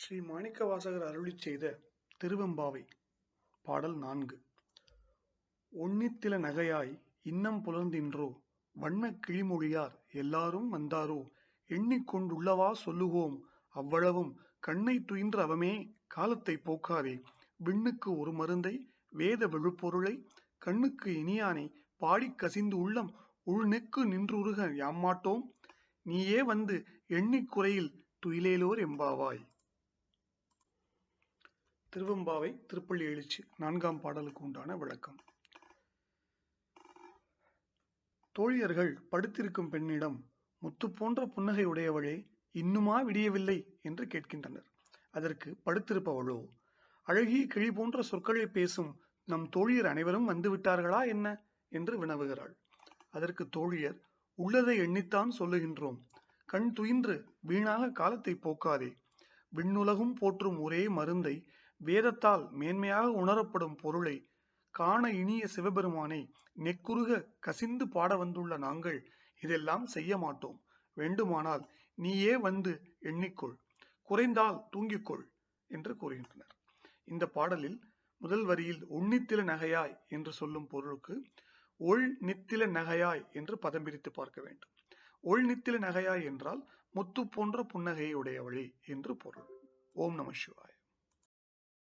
ஸ்ரீ மாணிக்கவாசகர் அருளிச் செய்த திருவெம்பாவை பாடல் நான்கு. ஒன்னித்தில நகையாய் இன்னம் புலர்ந்தின்றோ வண்ண கிளிமொழியார் எல்லாரும் வந்தாரோ எண்ணிக்கொண்டுள்ளவா சொல்லுவோம் அவ்வளவும் கண்ணை துயின்ற அவமே காலத்தை போக்காதே. விண்ணுக்கு ஒரு மருந்தை வேத விழுப்பொருளை கண்ணுக்கு இனியானை பாடிக் கசிந்து உள்ளம் உள்நெக்கு நின்றுருக யாமாட்டோம் நீயே வந்து எண்ணிக்குறையில் துயிலேலோர் எம்பாவாய். திருவெம்பாவை திருப்பள்ளி எழுச்சி நான்காம் பாடலுக்கு உண்டான விளக்கம். தோழியர்கள் படுத்திருக்கும் பெண்ணிடம் முத்து போன்ற புன்னகை உடையவளே இன்னுமா விடியவில்லை என்று கேட்கின்றனர். அதற்கு படுத்திருப்பவளோ அழகிய கிளி போன்ற சொற்களை பேசும் நம் தோழியர் அனைவரும் வந்து விட்டார்களா என்ன? என்று வினவுகிறாள். அதற்கு தோழியர் உள்ளதை எண்ணித்தான் சொல்லுகின்றோம். கண் துயின்று வீணாக காலத்தை போக்காதே. விண்ணுலகும் போற்றும் ஒரே மருந்தை வேதத்தால் மேன்மையாக உணரப்படும் பொருளை காண இனிய சிவபெருமானை நெக்குருக கசிந்து பாட வந்துள்ள நாங்கள் இதெல்லாம் செய்ய மாட்டோம். வேண்டுமானால் நீயே வந்து எண்ணிக்கொள் குறைந்தால் தூங்கிக்கொள் என்று கூறுகின்றனர். இந்த பாடலில் முதல் வரியில் உன்னித்தில நகையாய் என்று சொல்லும் பொருளுக்கு ஒள் நித்தில நகையாய் என்று பதம் பிரித்து பார்க்க வேண்டும். ஒள் நித்தில நகையாய் என்றால் முத்து போன்ற புன்னகையை உடையவளே என்று பொருள். ஓம் நம சிவாய்.